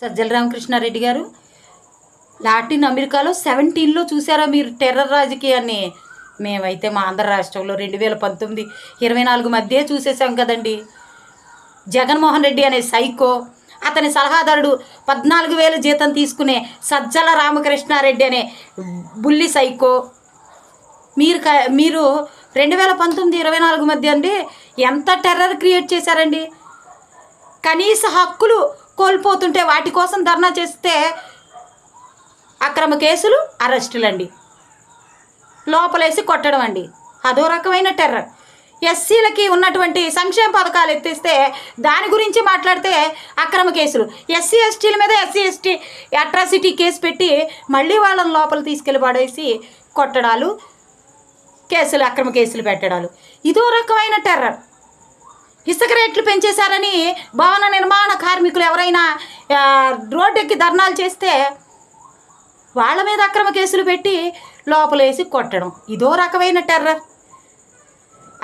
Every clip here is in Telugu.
సజ్జల రామకృష్ణారెడ్డి గారు. లాటిన్ అమెరికాలో సెవెంటీన్లో చూసారా మీరు టెర్రర్ రాజకీయాన్ని? మేమైతే మా ఆంధ్ర రాష్ట్రంలో రెండు వేల పంతొమ్మిది ఇరవై నాలుగు మధ్య చూసేసాం కదండి. జగన్మోహన్ రెడ్డి అనే సైకో అతని సలహాదారుడు పద్నాలుగు వేల జీతం తీసుకునే సజ్జల రామకృష్ణారెడ్డి అనే బుల్లి సైకో. మీరు క మీరు రెండు వేల పంతొమ్మిది ఇరవై నాలుగు మధ్య అండి ఎంత టెర్రర్ క్రియేట్ చేశారండి? కనీస హక్కులు కోల్పోతుంటే వాటి కోసం ధర్నా చేస్తే అక్రమ కేసులు అరెస్టులండి. లోపలేసి కొట్టడం అండి. అదో రకమైన టెర్రర్. ఎస్సీలకి ఉన్నటువంటి సంక్షేమ పథకాలు ఎత్తిస్తే దాని గురించి మాట్లాడితే అక్రమ కేసులు. ఎస్సీ ఎస్టీల మీద ఎస్సీ ఎస్టీ అట్రాసిటీ కేసు పెట్టి మళ్ళీ వాళ్ళని లోపల తీసుకెళ్ళి పడేసి కొట్టడాలు కేసులు అక్రమ కేసులు పెట్టడాలు. ఇదో రకమైన టెర్రర్. ఇసుక రేట్లు పెంచేశారని భవన నిర్మాణ కార్మికులు ఎవరైనా రోడ్డెక్కి ధర్నాలు చేస్తే వాళ్ళ మీద అక్రమ కేసులు పెట్టి లోపలేసి కొట్టడం. ఇదో రకమైన టెర్రర్.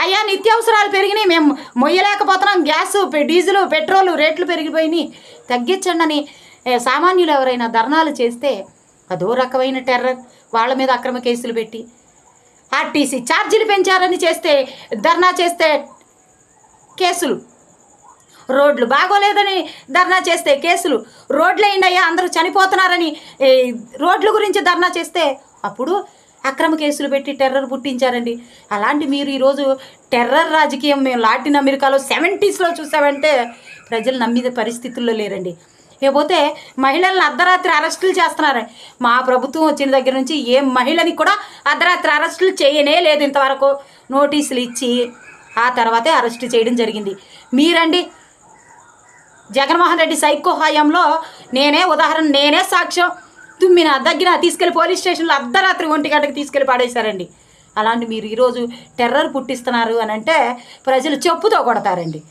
అయ్యా నిత్యావసరాలు పెరిగినాయి. మేము మొయ్యలేకపోతున్నాం. గ్యాస్ డీజిల్ పెట్రోల్ రేట్లు పెరిగిపోయినాయి. తగ్గించండి అని సామాన్యులు ఎవరైనా ధర్నాలు చేస్తే అదో రకమైన టెర్రర్. వాళ్ళ మీద అక్రమ కేసులు పెట్టి ఆర్టీసీ ఛార్జీలు పెంచారని చేస్తే ధర్నా చేస్తే కేసులు. రోడ్లు బాగోలేదని ధర్నా చేస్తే కేసులు. రోడ్లు అయ్యా అందరూ చనిపోతున్నారని రోడ్ల గురించి ధర్నా చేస్తే అప్పుడు అక్రమ కేసులు పెట్టి టెర్రర్ పుట్టించారండి. అలాంటి మీరు ఈరోజు టెర్రర్ రాజకీయం మేము లాటిన్ అమెరికాలో సెవెంటీస్లో చూసామంటే ప్రజలు నమ్మిన పరిస్థితుల్లో లేరండి. లేకపోతే మహిళలను అర్ధరాత్రి అరెస్టులు చేస్తున్నారు. మా ప్రభుత్వం వచ్చిన దగ్గర నుంచి ఏ మహిళని కూడా అర్ధరాత్రి అరెస్టులు చేయనే లేదు ఇంతవరకు. నోటీసులు ఇచ్చి ఆ తర్వాతే అరెస్ట్ చేయడం జరిగింది. మీరండి జగన్మోహన్ రెడ్డి సైకో హయాంలో నేనే ఉదాహరణ నేనే సాక్ష్యం. తుమ్మిన దగ్గర తీసుకెళ్ళి పోలీస్ స్టేషన్లో అర్ధరాత్రి ఒంటి గంటకి తీసుకెళ్ళి పాడేశారండి. అలాంటి మీరు ఈరోజు టెర్రర్ పుట్టిస్తున్నారు అని అంటే ప్రజలు చెప్పుతో కొడతారండి.